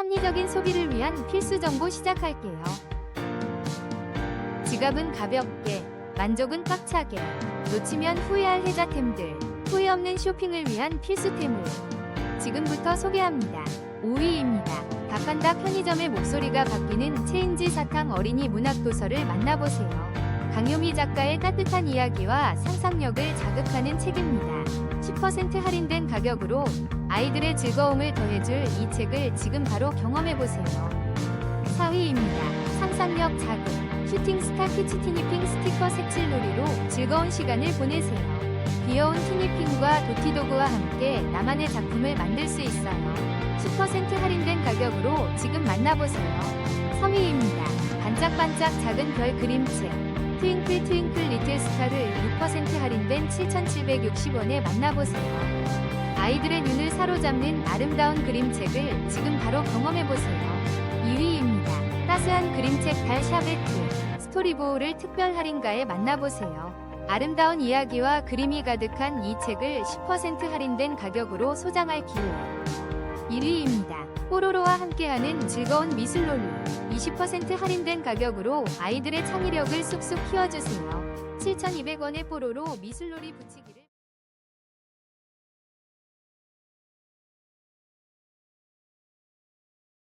합리적인 소비를 위한 필수 정보 시작할게요. 지갑은 가볍게, 만족은 꽉차게, 놓치면 후회할 혜자템들, 후회 없는 쇼핑을 위한 필수템을 지금부터 소개합니다. 5위입니다. 답한답 편의점의 목소리가 바뀌는 체인지 사탕 어린이 문학 도서를 만나보세요. 강요미 작가의 따뜻한 이야기와 상상력을 자극하는 책입니다. 10% 할인된 가격으로 아이들의 즐거움을 더해줄 이 책을 지금 바로 경험해보세요. 4위입니다. 상상력 자극, 슈팅스타 키치 티니핑 스티커 색칠놀이로 즐거운 시간을 보내세요. 귀여운 티니핑과 도티도구와 함께 나만의 작품을 만들 수 있어요. 10% 할인된 가격으로 지금 만나보세요. 3위입니다. 반짝반짝 작은 별 그림책. 트윙클 트윙클 리틀 스타를 6% 할인된 7,760원에 만나보세요. 아이들의 눈을 사로잡는 아름다운 그림책을 지금 바로 경험해보세요. 2위입니다. 따스한 그림책 달 샤베트 스토리보호를 특별 할인가에 만나보세요. 아름다운 이야기와 그림이 가득한 이 책을 10% 할인된 가격으로 소장할 기회. 1위입니다. 뽀로로와 함께하는 즐거운 미술놀이. 20% 할인된 가격으로 아이들의 창의력을 쑥쑥 키워주세요. 7,200원의 뽀로로 미술놀이 붙이기를